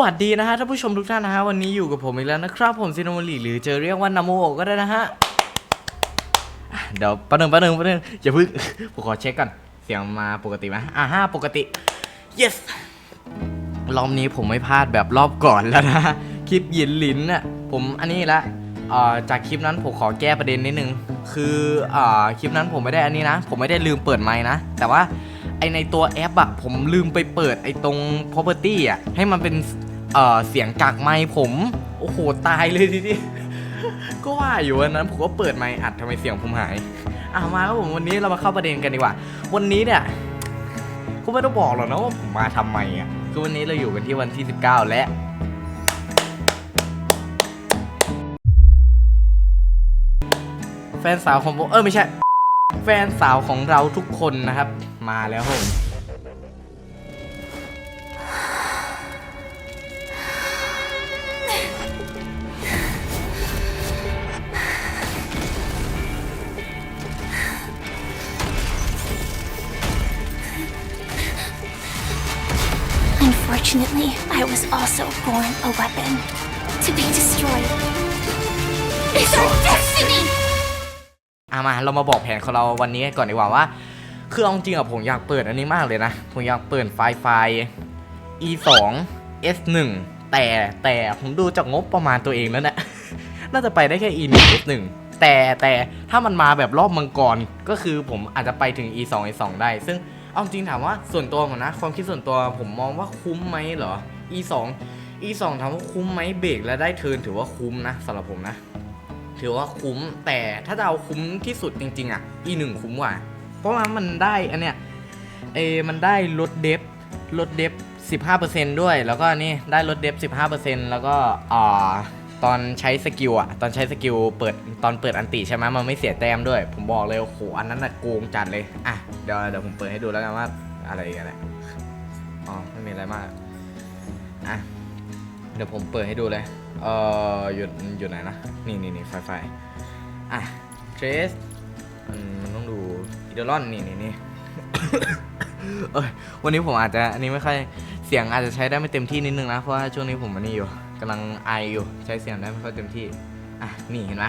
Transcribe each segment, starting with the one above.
วัสดีนะฮะท่านผู้ชมทุกท่านนะฮะวันนี้อยู่กับผมอีกแล้วนะครับ ผมซินโนมลีหรือจะเรียกว่านาโมโอก็ได้นะฮะเดี๋ยวป๊บนึงแป๊บนึงแป๊บนึงอย่าเพึ่งผมขอเช็คก่อนเสียงมาปกติไหมอ่าฮะปกติ yes รอบนี้ผมไม่พลาดแบบรอบก่อนแล้วนะคลิปหยินหลินน่ะผมอันนี้ละเอ่อจากคลิปนั้นผมขอแก้ประเด็นนิดนึงคืออ่าคลิปนั้นผมไม่ได้อันนี้นะ ผมไม่ได้ลืมเปิดไมค์นะ แต่ว่า อในตัวแอปอะผมลืมไปเปิดไอตรง property อะให้มันเป็นเอ่อเสียงจากไมค์ผม โอ้โห ตายเลยทีนี้ก็ว่าอยู่วันนั้นผมก็เปิดไมค์อัดทำไมเสียงผมหายอะมาครับผมวันนี้เรามาเข้าประเด็นกันดีกว่า วันนี้เนี่ยก็ไม่ต้องบอกหรอกนะว่าผมมาทำไมอะคือวันนี้เราอยู่กันที่วันที่ 19 และแฟนสาวของผมเออไม่ใช่ แฟนสาวของเราทุกคนนะครับ มาแล้วครับผม Unfortunately, I was also born a weapon to be destroyed. It's our destiny! อะมาเรามาบอกแผนของเราวันนี้ก่อนดีกว่าว่า คือเอาจริงอะผมอยากเปิดอันนี้มากเลยนะ ผมอยากเปิดไฟล์ไฟล์ e 2 s 1แต่แต่ผมดูจากงบประมาณตัวเองแล้วเนะน่าจะไปได้แค่ e 1 s 1แต่แต่ถ้ามันมาแบบรอบมังกรก็คือผมอาจจะไปถึง e 2 s 2ได้ ซึ่งเอาจริงถามว่าส่วนตัวผมนะ ความคิดส่วนตัวผมมองว่าคุ้มไหมเหรอ e 2 e 2ถามว่าคุ้มไหมเบรกและได้เทินถือว่าคุ้มนะสำหรับผมนะ ถือว่าคุ้มแต่ถ้าจะเอาคุ้มที่สุดจริงๆอะ e 1คุ้มกว่า เพราะว่ามันได้อันเนี้ยเอมันได้ลดเดฟลดเดฟ15%ด้วย แล้วก็นี่ได้ลดเดฟ15%แล้วก็อ่าตอนใช้สกิลอะตอนใช้สกิลเปิดตอนเปิดอันติใช่ไหมมันไม่เสียแต้มด้วย ผมบอกเลยโอ้โหอันนั้นน่ะโกงจัดเลยอะเดี๋ยวเดี๋ยวผมเปิดให้ดูแล้วกันว่าอะไรกันแหละอ๋อไม่มีอะไรมากอะเดี๋ยวผมเปิดให้ดูเลยเอ่ออยู่อยู่ไหนนะนี่นี่นี่ไฟไฟอะเทรสมันต้องดู เดอรอนนี่นี่นี่ เอ้ยวันนี้ผมอาจจะอันนี้ไม่ค่อยเสียงอาจจะใช้ได้ไม่เต็มที่นิดนึงนะ เพราะว่าช่วงนี้ผมมันนี่อยู่กำลังไออยู่ใช้เสียงได้ไม่ค่อยเต็มที่ อะนี่เห็นไหม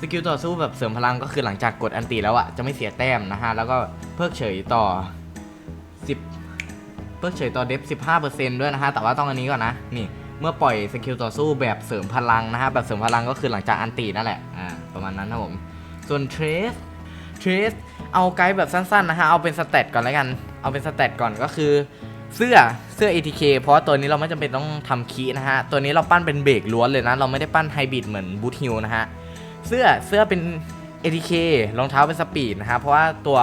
สกิลต่อสู้แบบเสริมพลังก็คือหลังจากกดอันตีแล้วอะจะไม่เสียแต้มนะฮะ แล้วก็เพิกเฉยต่อ 10 เพิกเฉยต่อเดฟ15%ด้วยนะฮะ แต่ว่าต้องอันนี้ก่อนนะ นี่เมื่อปล่อยสกิลต่อสู้แบบเสริมพลังนะฮะ แบบเสริมพลังก็คือหลังจากอันตีนั่นแหละ อ่า ประมาณนั้นนะผม ส่วนเทรสเทรส เอาไกด์แบบสั้นๆนะฮะ เอาเป็นสเตตก่อนแล้วกัน เอาเป็นสเตตก่อนก็คือ เสื้อเสื้อ ATK เพราะตัวนี้เราไม่จำเป็นต้องทำคีนะฮะ ตัวนี้เราปั้นเป็นเบรกล้วนเลยนะ เราไม่ได้ปั้นไฮบริดเหมือนบูทฮิลนะฮะ เสื้อเสื้อเป็น ATK รองเท้าเป็นสปีดนะฮะ เพราะว่าตัว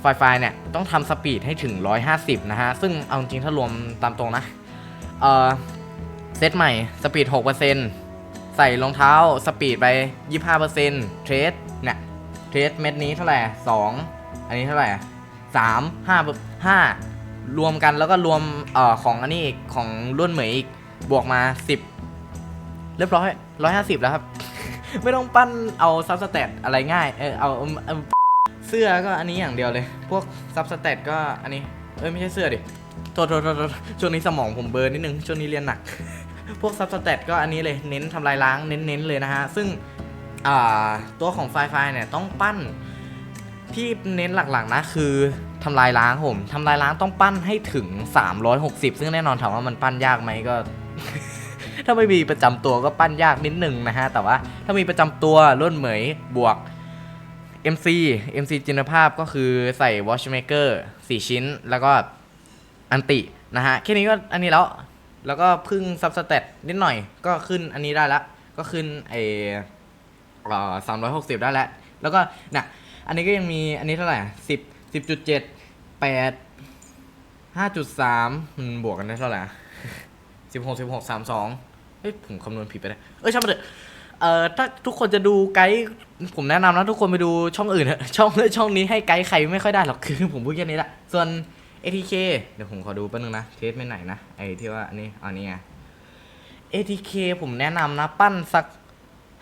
ไฟไฟเนี่ยต้องทำสปีดให้ถึง 150 นะฮะ ซึ่งเอาจริงถ้ารวมตามตรงนะ เอ่อเซตใหม่สปีด 6%ใส่รองเท้าสปีดไป 25%เทรดเนี่ย เทรดเม็ดนี้เท่าไหร่สองอันนี้เท่าไหร่สามห้าห้ารวมกันแล้วก็รวมเอ่อของอันนี้อีกของรุ่นเหมยอีกบวกมาสิบเรียบร้อยร้อยห้าสิบแล้วครับ ไม่ต้องปั้นเอาซับสเตตอะไรง่าย เออเอาเสื้อก็อันนี้อย่างเดียวเลย พวกซับสเตตก็อันนี้ เอ้ยไม่ใช่เสื้อดิโทษโทษโทษช่วงนี้สมองผมเบลอร์นิดนึงช่วงนี้เรียนหนัก พวกซับสเตตก็อันนี้เลยเน้นทำลายล้างเน้นๆเลยนะฮะ ซึ่ง ตัวของไฟไฟเนี่ยต้องปั้นที่เน้นหลักๆนะคือทำลายล้างผมทำลายล้างต้องปั้นให้ถึง 360 ซึ่งแน่นอนถามว่ามันปั้นยากไหมก็ ถ้าไม่มีประจำตัวก็ปั้นยากนิดหนึ่งนะฮะ แต่ว่าถ้ามีประจำตัวรุ่นเหมยบวก MC MC จินภาพก็คือใส่ Watchmaker 4 ชิ้น แล้วก็อันตินะฮะ แค่นี้ก็อันนี้แล้ว แล้วก็พึ่งซับสเตตนิดหน่อยก็ขึ้นอันนี้ได้ละ ก็ขึ้นไอ สามร้อยหกสิบได้แล้ว แล้วก็น่ะอันนี้ก็ยังมีอันนี้เท่าไหร่สิบสิบจุดเจ็ดแปดห้าจุดสามบวกกันได้เท่าไหร่สิบหกสิบหกสามสองเฮ้ยผมคำนวณผิดไปเลยเอ้ยช่างมันเถอะเอ่อถ้าทุกคนจะดูไกด์ผมแนะนำนะทุกคนไปดูช่องอื่นเถอะช่องช่องนี้ให้ไกด์ใครไม่ค่อยได้หรอกคือผมพูดแค่นี้แหละส่วน ATK เดี๋ยวผมขอดูแป๊บนึงนะเทสไม่ไหนนะไอ้ที่ว่าอันนี้อันนี้ไง ATK ผมแนะนำนะ ปั้นสัก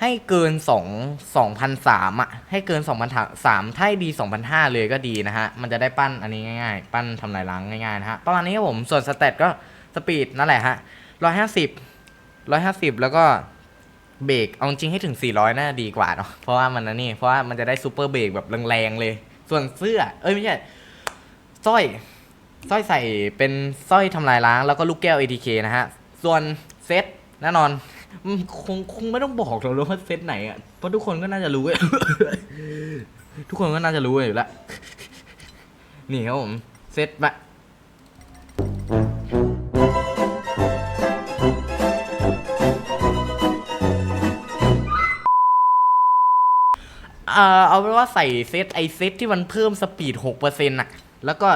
ให้เกิน 2 2,003อะ ให้เกิน 2,003ถ้าให้ดี 2,005 เลยก็ดีนะฮะ มันจะได้ปั้นอันนี้ง่ายๆ ปั้นทำลายล้างง่ายๆนะฮะ ประมาณนี้ครับผม ส่วนสเตตก็สปีดนั่นแหละฮะร้อยห้าสิบร้อยห้าสิบแล้วก็เบรก เอาจริงให้ถึง 400 น่าดีกว่าเนาะ เพราะว่ามันนะนี่ เพราะว่ามันจะได้ซูเปอร์เบรกแบบแรงๆเลย ส่วนเสื้อ เอ้ยไม่ใช่สร้อย สร้อยใส่เป็นสร้อยทำลายล้าง แล้วก็ลูกแก้ว ATK นะฮะ ส่วนเซตแน่นอน อืมคงคงไม่ต้องบอกหรอกว่าเซตไหนอะเพราะทุกคนก็น่าจะรู้ทุกคนก็น่าจะรู้อยู่แล้วนี่ครับผมเซตแบบเอ่อเอาเป็นว่าใส่เซตไอเซตที่มันเพิ่มสปีดหกเปอร์เซ็นต์ะแล้วก็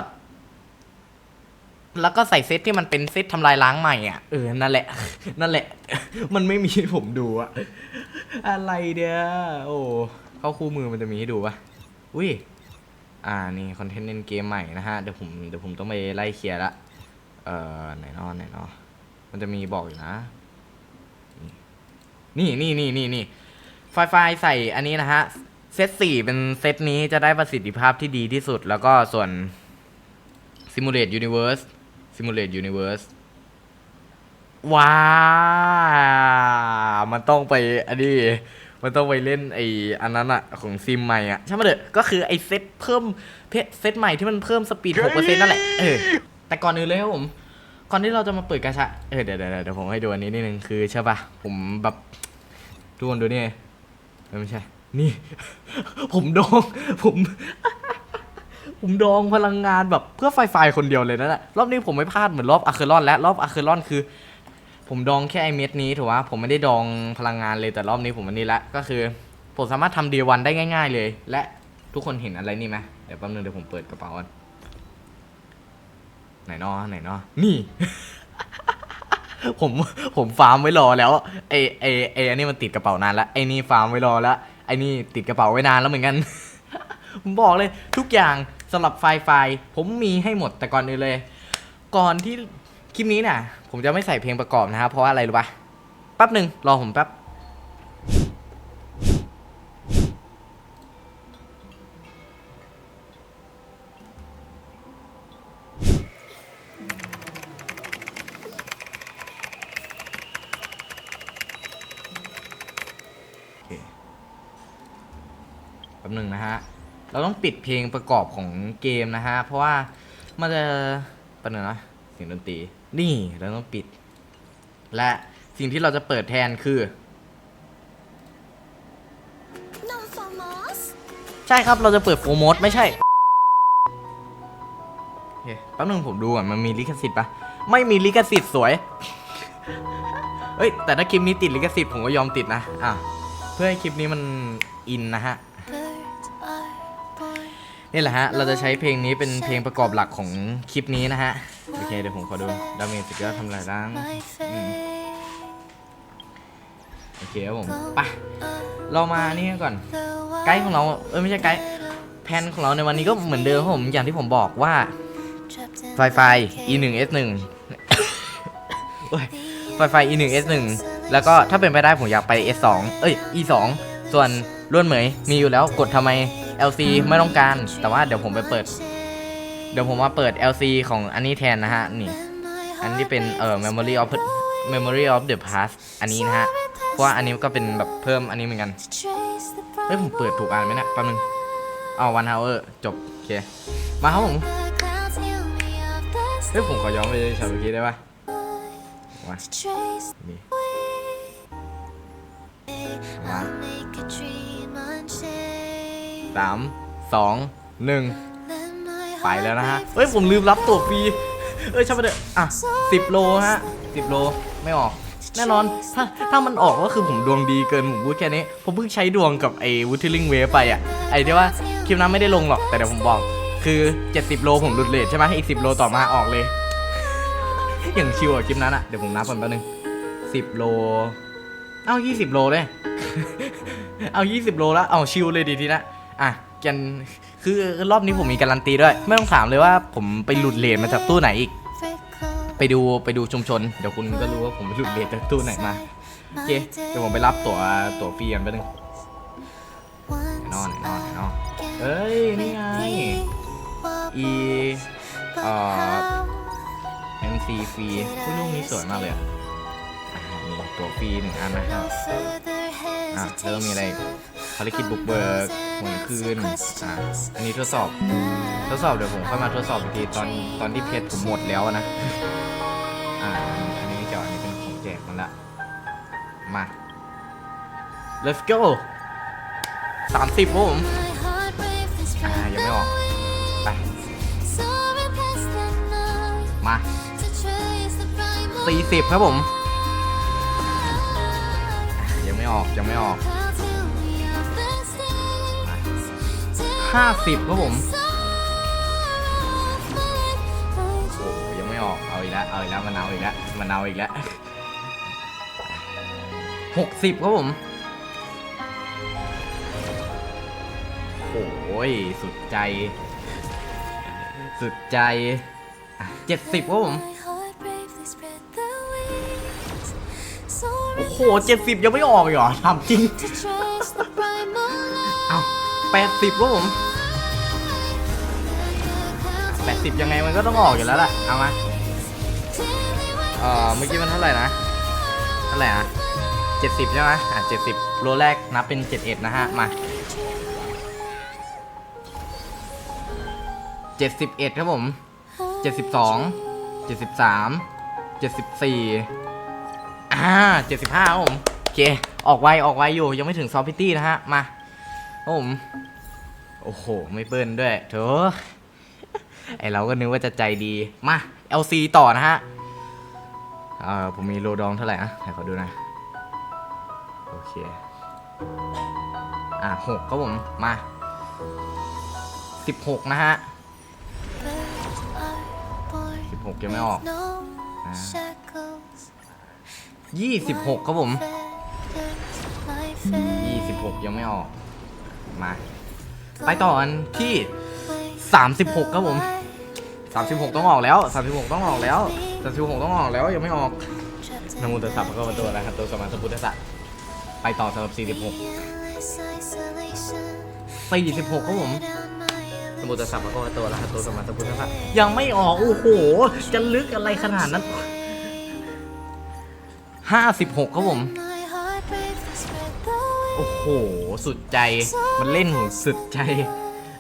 แล้วก็ใส่เซตที่มันเป็นเซตทำลายล้างใหม่อะ เออ นั่นแหละ นั่นแหละ มันไม่มีให้ผมดูอะอะไรเดียโอ้เข้าคู่มือมันจะมีให้ดูปะอุ้ยอ่านี่คอนเทนต์เล่นเกมใหม่นะฮะ เดี๋ยวผมเดี๋ยวผมต้องไปไล่เคลียร์ละ เอ่อไหนนอนไหนนอมันจะมีบอกอยู่นะ นี่นี่นี่นี่นี่ไฟไฟใส่อันนี้นะฮะ เซตสี่เป็นเซตนี้จะได้ประสิทธิภาพที่ดีที่สุด แล้วก็ส่วน Simulate Universe Simulate Universe ว้า มันต้องไปอันนี้ มันต้องไปเล่นไออันนั้นอะของซิมใหม่อะใช่ไหมเด้อก็คือไอเซตเพิ่มเพเซตใหม่ที่มันเพิ่มสปีด 6%นั่นแหละ เออ แต่ก่อนอื่นเลยครับผม ก่อนที่เราจะมาเปิดกาชาเออเดี๋ยวเดี๋ยวเดี๋ยวผมให้ดูอันนี้นิดนึงคือใช่ปะผมแบบทุกคนดูนี่เออไม่ใช่ นี่ ผมดองผมผมดองพลังงานแบบเพื่อไฟไฟคนเดียวเลยนะน่ะรอบนี้ผมไม่พลาดเหมือนรอบอะเคอรอนและรอบอะเคอรอนคือ ผมดองแค่ไอเม็ดนี้ถือว่าผมไม่ได้ดองพลังงานเลยแต่รอบนี้ผมอันนี้ละก็คือ ผมสามารถทำเดียวันได้ง่าย ๆ เลย และทุกคนเห็นอะไรนี่ไหมเดี๋ยวแป๊บนึงเดี๋ยวผมเปิดกระเป๋าก่อนไหนนอไหนนอนี่ ผมผมฟาร์มไว้รอแล้วไอไอไออันนี้มันติดกระเป๋านานแล้วไอนี่ฟาร์มไว้รอแล้วไอนี่ติดกระเป๋าไว้นานแล้วเหมือนกันผมบอกเลยทุกอย่างสำหรับไฟไฟผมมีให้หมดแต่ก่อนอื่นเลย ก่อนที่ คลิปนี้นี่ยผมจะไม่ใส่เพลงประกอบนะครับเพราะว่าอะไรรู้ปะแป๊บหนึ่งรอผมแป๊บแป๊บหนึ่งนะฮะ เราต้องปิดเพลงประกอบของเกมนะฮะ เพราะว่ามันจะเป็นงนะ สียงดนตรี นี่เราต้องปิด และสิ่งที่เราจะเปิดแทนคือ No famous. ใช่ครับเราจะเปิดโฟร์โมดไม่ใช่โอเคแป๊บนึงผมดูก่อนมันมีลิขสิทธิ์ปะไม่มีลิขสิทธิ์สวย เอ้ย แต่ถ้าคลิปนี้ติดลิขสิทธิ์ผมก็ยอมติดนะอะเพื่อให้คลิปนี้มันอินนะฮะ Birds are born. นี่แหละฮะ เราจะใช้เพลงนี้เป็นเพลงประกอบหลักของคลิปนี้นะฮะโอ เคเดี๋ยวผมขอดูดาเมจสุดยอดทำลายล้าง My face. โอเคครับผมไปเรามานี่ก่อน ไกด์ของเราเอ้ยไม่ใช่ไกด์แผนของเราในวันนี้ก็เหมือนเดิมผมอย่างที่ผมบอกว่าไฟไฟ e1 s1 โอ้ยไฟไฟ e1 s1 แล้วก็ถ้าเป็นไปได้ผมอยากไป s2 เอ้ย e2 ส่วนล้วนเหมยมีอยู่แล้วกดทำไม lc ไม่ต้องการ แต่ว่าเดี๋ยวผมไปเปิด เดี๋ยวผมมาเปิด lc ของอันนี้แทนนะฮะ นี่ อันที่เป็นเอ่อ memory of memory of the past อันนี้นะฮะ เพราะว่าอันนี้ก็เป็นแบบเพิ่มอันนี้เหมือนกัน เฮ้ย ผมเปิดถูกอ่านไหมเนะแป๊บนึงเอา one hour จบ โอเค มาครับผม เฮ้ย ผมขอย้อนไปฉากเมื่อกี้ได้ปะมานี่มาสามสองหนึ่ง ไปแล้วนะฮะ เฮ้ย ผมลืมรับตั๋วฟรี เอ้ยช่างมันเถอะอะสิบโลฮะสิบโลไม่ออก แน่นอน ถ้าถ้ามันออกก็คือผมดวงดีเกิน ผมพูดแค่นี้ ผมเพิ่งใช้ดวงกับไอ้วูทิลิงเวไปอะ ไอ้ที่ว่าคลิปนั้นไม่ได้ลงหรอก แต่เดี๋ยวผมบอก คือ 70 โลผมหลุดเลทใช่ไหมอีก 10 โลต่อมาออกเลย อย่างชิวอะคลิปนั้นอะ เดี๋ยวผมนับก่อนแป๊บนึง10 โล เอ้า 20 โลเลย เอา 20 โลแล้ว เอาชิวเลยดีทีนะ อะกัน คือรอบนี้ผมมีการันตีด้วย ไม่ต้องถามเลยว่าผมไปหลุดเลทมาจากตู้ไหนอีก ไปดูไปดูชุมชน เดี๋ยวคุณก็รู้ว่าผมไปหลุดเลทจากตู้ไหนมาโอเคเดี๋ยวผมไปรับตั๋วตั๋วฟรีกันแป๊บนึงไหนนอนไหนนอนไหนนอนเอ้ยนี่ไงอีเอ่อ MC ฟรีผู้ลูกนี้สวยมากเลยอะมีตั๋วฟรีหนึ่งอันนะฮะอะแล้วก็มีอะไร ภารกิจบุกเบิกหวนคืนอะอันนี้ทดสอบ ทดสอบเดี๋ยวผมค่อยมาทดสอบอีกทีตอนตอนที่เพชรผมหมดแล้วนะ อ่าอันนี้ไม่เกี่ยวอันนี้เป็นของแจกมันละ มา let's go สามสิบผมอ่ายังไม่ออก ไป มาสี่สิบครับผม ยังไม่ออกยังไม่ออก ห้าสิบครับผมโอ้ยังไม่ออกเอาอีกแล้วเอาอีกแล้วมันเอาอีกแล้วมันเอาอีกแล้วหกสิบครับผมโอ้ยสุดใจ สุดใจเจ็ดสิบครับผมโอ้โหเจ็ดสิบยังไม่ออกอีกเหรอทำจริง เอาแปดสิบครับผมแปดสิบยังไงมันก็ต้องออกอยู่แล้วแหละเอามาเอ่อเมื่อกี้มันเท่าไหร่นะเท่าไหร่นะเจ็ดสิบใช่ไหมอะเจ็ดสิบโลแรกนับเป็นเจ็ดเอ็ดนะฮะ มาเจ็ดสิบเอ็ดครับผมเจ็ดสิบสองเจ็ดสิบสามเจ็ดสิบสี่อ่าเจ็ดสิบห้าครับผม โอเค ออกไว ออกไวอยู่ ยังไม่ถึงซอฟพิตี้นะฮะ มา ผมโอ้โห ไม่เบิ้ลด้วยเถไอเราก็นึกว่าจะใจดี มา LC ต่อนะฮะ เอ่อ ผมมีโลดองเท่าไหร่นะให้ขอดูนะ โอเค อะหกครับผม มาสิบหกนะฮะ16ยังไม่ออกยี่สิบหกครับผมยี่สิบหกยังไม่ออก มา ไปต่อกันที่สามสิบหกครับผมสามสิบหกต้องออกแล้วสามสิบหกต้องออกแล้วสามสิบหกต้องออกแล้วยังไม่ออกนโมตัสสะพระคัมภีโตอะระหะโตสัมมาสัมพุทธัสสะไปต่อสำหรับสี่สิบหกสี่สิบหกครับผมนโมตัสสะพระคัมภีโตอะระหะโตสัมมาสัมพุทธัสสะยังไม่ออกโอ้โห จะลึกอะไรขนาดนั้นห้าสิบหกครับผม โอ้โห สุดใจ มันเล่นของสุดใจ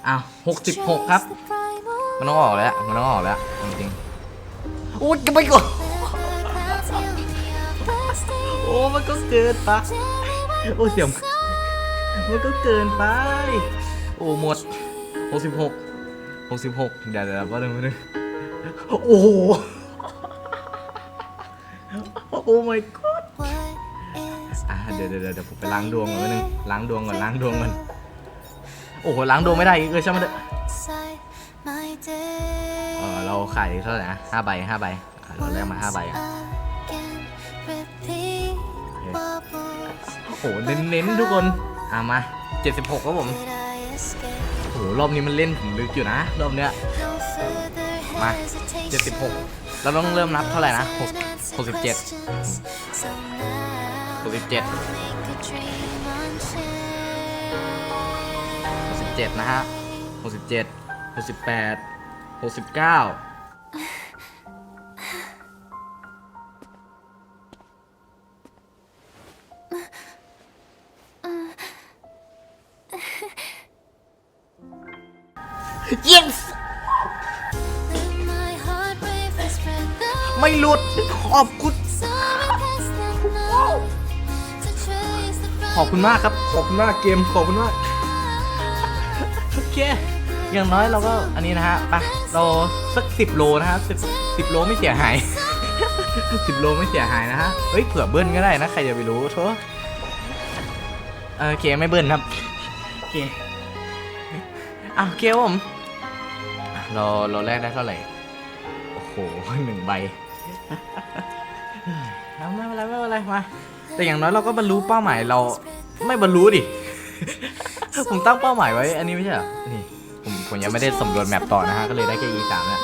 อ้าวหกสิบหกครับ มันต้องออกแล้ว มันต้องออกแล้ว จริงๆโอ้ยจะไปก่อนโอ้มันก็เกินไปโอ้เสียงมันก็เกินไป โอ้หมดหกสิบหกหกสิบหกเดี๋ยวเดี๋ยวแป๊บนึงแป๊บนึงโอ้โหโอ้ my god อะเดี๋ยวเดี๋ยวเดี๋ยวผมไปล้างดวงก่อนแป๊บนึงล้างดวงก่อนล้างดวงก่อนโอ้โหล้างดวงไม่ได้อีกเลยใช่ไหมเด้อเออเราขายเท่าไหร่นะห้าใบห้าใบอะเราแลกมาห้าใบอะโอ้โหเน้นๆทุกคนอะมาเจ็ดสิบหกครับผมโอ้โหรอบนี้มันเล่นผมลึกอยู่นะรอบเนี้ยมา76เราต้องเริ่มนับเท่าไหร่นะหกหกสิบเจ็ด หกสิบเจ็ดหกสิบเจ็ดนะฮะหกสิบเจ็ดหกสิบแปดหกสิบเก้า คุณมากครับ ขอบคุณมากเกมขอบคุณมากโอเค อย่างน้อยเราก็อันนี้นะฮะไปเราสักสิบโลนะฮะสิบสิบโลไม่เสียหาย สิบโลไม่เสียหายนะฮะเฮ้ยเผื่อเบิ้ลก็ได้นะ ใครจะไปรู้โถโอเคไม่เบิ้ลครับโอเคอะโอเคครับผมเราเราแรกได้เท่าไหร่ โอ้โหหนึ่งใบเอาไม่เป็นไรไม่เป็นไรมาแต่อย่างน้อยเราก็บรรลุเป้าหมายเรา ไม่บรรลุดิ ผมตั้งเป้าหมายไว้ อันนี้ไม่ใช่หรอนี่ผมผมยังไม่ได้สำรวจแมปต่อนะฮะ ก็เลยได้แค่ E3 เนี่ย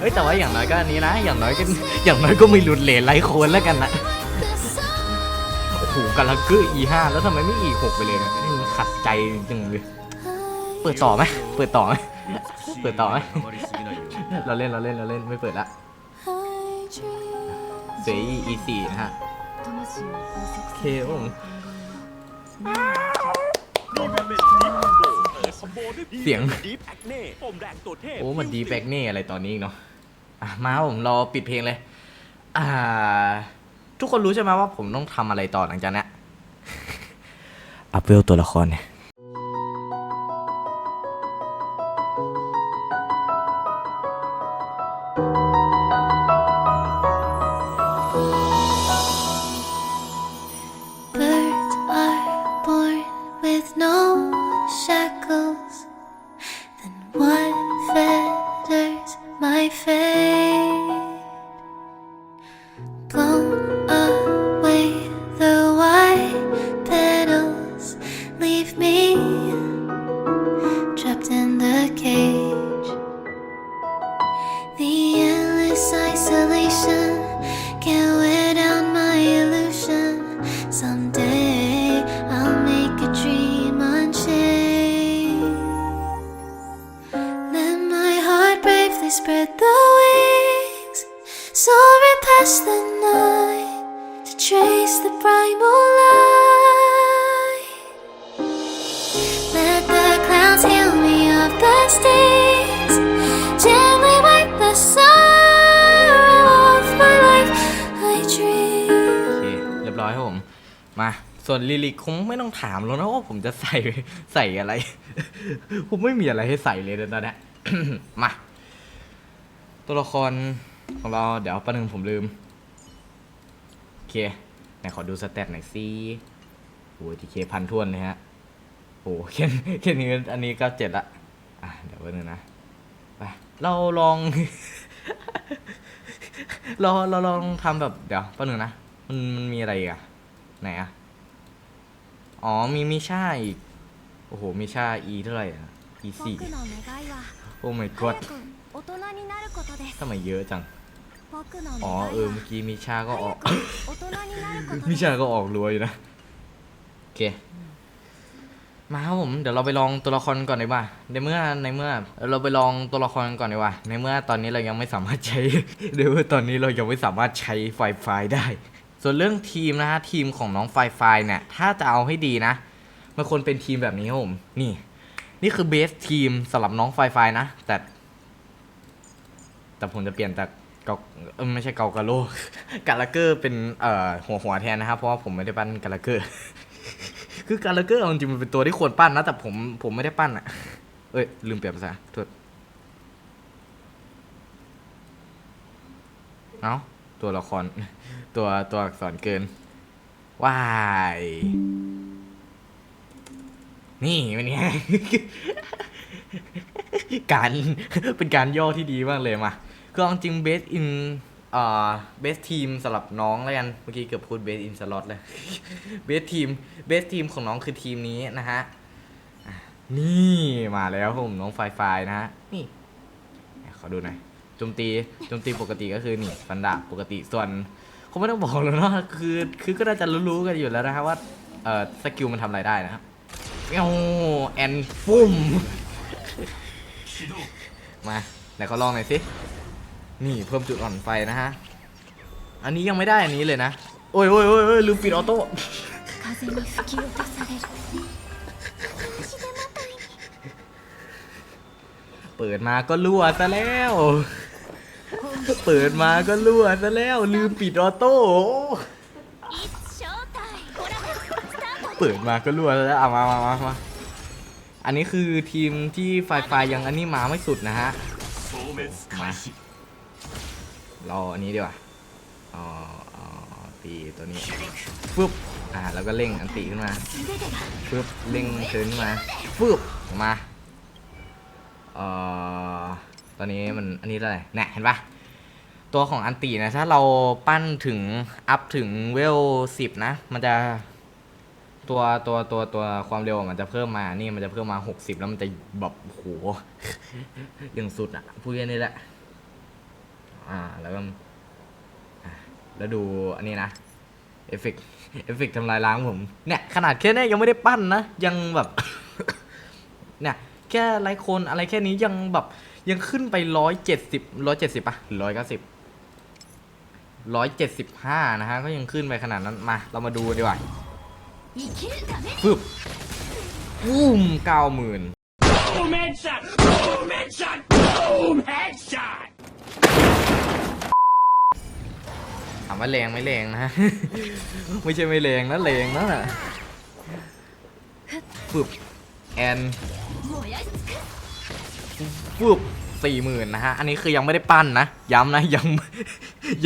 เฮ้ยแต่ว่าอย่างน้อยก็อันนี้นะ อย่างน้อยก็อย่างน้อยก็ไม่หลุดเลนไลโคนแล้วกันนะโอ้โหกันละกือ E5 แล้วทำไมไม่ E6 ไปเลยเนี่ยขัดใจจังเลย เปิดต่อไหมเปิดต่อไหมเปิดต่อไหมเราเล่นเราเล่นเราเล่นไม่เปิดละเสีย E4 นะฮะ โอเคครับผมเสียงดีฟแอคเน่ผมแดงตัวเทพโอ้มันดีแบกเน่อะไรตอนนี้อีกเนาะอะมาผมรอปิดเพลงเลย อ่า ทุกคนรู้ใช่ไหมว่าผมต้องทำอะไรต่อหลังจากเนี้ย อัพเวลตัวละครเนี่ย trace the primal light. Let the clouds heal me of the stings, gently wipe the sorrow of my life. I dream. เคเรียบร้อยครับผม มา ส่วนลิลิคงไม่ต้องถามแล้วนะว่าผมจะใส่ใส่อะไร ผมไม่มีอะไรให้ใส่เลยตอนเนี้ย มา ตัวละครของเราเดี๋ยวประหนึ่งผมลืม โอเค ไหนขอดูสเตทหน่อยสิโอ้ยทีเคพันท่วนเลยฮะโอ้แค่แค่นี้อันนี้ก้าเจ็ดละอะเดี๋ยววันนึงนะไปเราลอง เราเราลองทำแบบเดี๋ยวแป๊บนึงนะมันมันมีอะไรอะ ไหนอะ อ๋อมีมิชาอีก โอ้โหมิชาอีเท่าไหร่อะอีสี่โอ้ my god ทำไมเยอะจัง อ๋อเออเมื่อกี้มิชาก็ออก มิชาก็ออกรวยอยู่นะโอเคมาครับผมเดี๋ยวเราไปลองตัวละครก่อนดีกว่าในเมื่อในเมื่อเราไปลองตัวละครก่อนดีกว่าในเมื่อตอนนี้เรายังไม่สามารถใช้ในเมื่อตอนนี้เรายังไม่สามารถใช้ไฟไฟได้ ส่วนเรื่องทีมนะฮะทีมของน้องไฟไฟเนี่ยถ้าจะเอาให้ดีนะมันควรเป็นทีมแบบนี้ครับผมนี่ นี่คือเบสทีมสำหรับน้องไฟไฟนะแต่แต่ผมจะเปลี่ยนจาก เกาเออไม่ใช่เกากาโลกาลาเกอร์เป็นเอ่อหัวหัวแทนนะครับ เพราะว่าผมไม่ได้ปั้นกาลาเกอร์ คือกาลาเกอร์เอาจริงๆมันเป็นตัวที่ควรปั้นนะ แต่ผมผมไม่ได้ปั้นอะ เอ้ย ลืมเปลี่ยนภาษาโทษเอ้าตัวละครตัวตัวอักษรเกินว้ายนี่เป็นไงการเป็นการย่อที่ดีมากเลยมา คือเอาจริงเบสอินอ่าเบสทีมสำหรับน้องแล้วกัน เมื่อกี้เกือบพูดเบสอินสล็อตเลยเบสทีมเบสทีมของน้องคือทีมนี้นะฮะนี่มาแล้วครับผมน้องไฟไฟนะฮะนี่ขอดูหน่อยโจมตีโจมตีปกติก็คือนี่ฟันดาบปกติส่วนเขาไม่ต้องบอกแล้วเนาะคือคือก็น่าจะรู้ๆกันอยู่แล้วนะครับว่าเอ่อสกิลมันทำอะไรได้นะครับโอ้แอนฟุ่มมาไหนเขาลองหน่อยสิ นี่เพิ่มจุดอ่อนไฟนะฮะ อันนี้ยังไม่ได้อันนี้เลยนะ โอ้ยโอ้ยโอ้ยอยลืมปิดออโต้เปิดมาก็รั่วซะแล้ว เปิดมาก็รั่วซะแล้ว ลืมปิดออโต้เปิดมาก็รั่วแล้วเอามามามามาอันนี้คือทีมที่ไฟไฟยังอันนี้มาไม่สุดนะฮะมา รออันนี้ดีกว่าอ๋ออตีตัวนี้ปึ๊บอ่าแล้วก็เร่งอันตีขึ้นมาปึ๊บเร่งเทิร์นขึ้นมาปึ๊บมาเอ่อตอนนี้มันอันนี้เท่าไหร่เนี่ยเห็นปะตัวของอันตีนะถ้าเราปั้นถึงอัพถึงเวลสิบนะ มันจะตัวตัวตัวตัวความเร็วมันจะเพิ่มมา นี่มันจะเพิ่มมาหกสิบแล้วมันจะแบบโหอย่างสุดอะพูดแค่นี้แหละ อ่า แล้วก็แล้วดูอันนี้นะเอฟเฟกเอฟเฟกทำลายล้างผม เนี่ย ขนาดแค่เนี้ยยังไม่ได้ปั้นนะ ยังแบบ เนี่ยแค่ไลค์คนอะไรแค่นี้ยังแบบยังขึ้นไปร้อยเจ็ดสิบร้อยเจ็ดสิบอะร้อยเก้าสิบร้อยเจ็ดสิบห้านะฮะ ก็ยังขึ้นไปขนาดนั้นมา เรามาดูดีกว่าฟึบปุ้มเก้าหมื่น ถามว่าแรงไม่แรงนะฮะไม่ใช่ไม่แรงนะแรงนะน่ะฟึบแอนฟึบสี่หมื่นนะฮะ อันนี้คือยังไม่ได้ปั้นนะ ย้ำนะยัง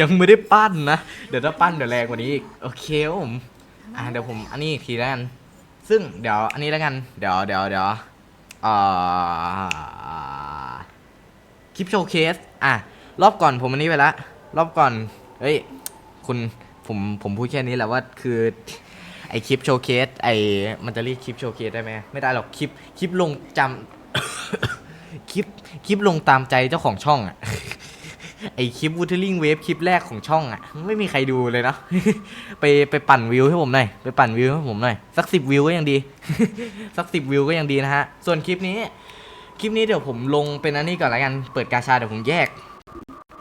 ยังไม่ได้ปั้นนะ เดี๋ยวถ้าปั้นเดี๋ยวแรงกว่านี้อีก โอเคผมอะเดี๋ยวผมอันนี้อีกทีแล้วกัน ซึ่งเดี๋ยวอันนี้แล้วกัน เดี๋ยวเดี๋ยวเดี๋ยวคลิปโชว์เคส อะ รอบก่อนผมอันนี้ไปละ รอบก่อน เฮ้ย คุณผมผมพูดแค่นี้แหละว่าคือไอคลิปโชว์เคสไอมันจะเรียกคลิปโชว์เคสได้ไหมไม่ได้หรอกคลิปคลิปลงจำ คลิปคลิปลงตามใจเจ้าของช่องอะ ไอคลิปวูเทอร์ลิงเวฟคลิปแรกของช่องอะไม่มีใครดูเลยเนาะ ไปไปปั่นวิวให้ผมหน่อยไปปั่นวิวให้ผมหน่อยสักสิบวิวก็ยังดี สักสิบวิวก็ยังดีนะฮะ ส่วนคลิปนี้ คลิปนี้เดี๋ยวผมลงเป็นอันนี้ก่อนละกัน เปิดกาชาเดี๋ยวผมแยก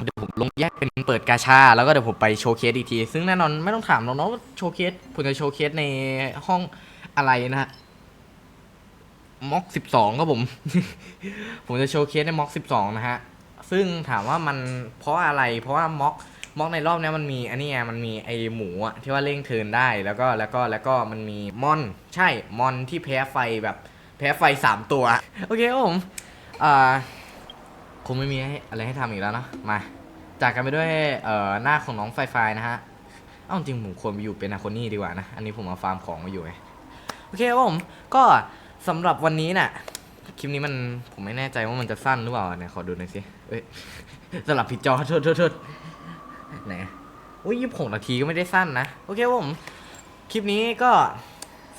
เดี๋ยวผมลงแยกเป็นเปิดกาชา แล้วก็เดี๋ยวผมไปโชว์เคสอีกที ซึ่งแน่นอนไม่ต้องถามหรอกเนาะว่าโชว์เคสผมจะโชว์เคสในห้องอะไรนะฮะม็อกสิบสองครับผม ผมจะโชว์เคสในม็อกสิบสองนะฮะ ซึ่งถามว่ามันเพราะอะไร เพราะว่าม็อกม็อกในรอบนี้มันมีอันนี้ไงมันมีไอหมูอะที่ว่าเร่งเทินได้แล้วก็แล้วก็แล้วก็มันมีมอน ใช่มอนที่แพ้ไฟแบบแพ้ไฟสามตัว โอเคครับผมอ่า งไม่มีอะไรให้ทำอีกแล้วเนอะมา จากกันไปด้วยเอ่อหน้าของน้องไฟไฟนะฮะเอ้าจริงผมควรไปอยู่เป็นอาคนนี่ดีกว่านะ อันนี้ผมเอาฟาร์มของมาอยู่ไงโอเคครับผมก็สำหรับวันนี้น่ะคลิปนี้มันผมไม่แน่ใจว่ามันจะสั้นหรือเปล่าเนี่ยขอดูหน่อยสิเอ้ยสลับผิดจอโทษโทษโทษไหนอุ้ยยี่สิบหกนาทีก็ไม่ได้สั้นนะ โอเคครับผม คลิปนี้ก็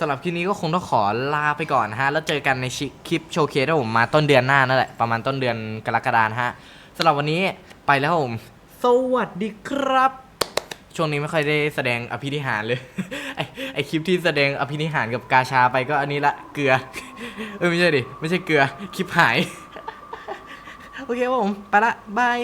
สำหรับคลิปนี้ก็คงต้องขอลาไปก่อนฮะ แล้วเจอกันในชิคลิปโชว์เคสที่ผมมาต้นเดือนหน้านั่นแหละ ประมาณต้นเดือนกรกฎานะฮะสำหรับวันนี้ไปแล้วผม สวัสดีครับ ช่วงนี้ไม่ค่อยได้แสดงอภินิหารเลย ไอไอคลิปที่แสดงอภินิหารกับกาชาไปก็อันนี้ละเกลือ เออไม่ใช่ดิ ไม่ใช่เกลือ คลิปหาย โอเคผม ไปละบาย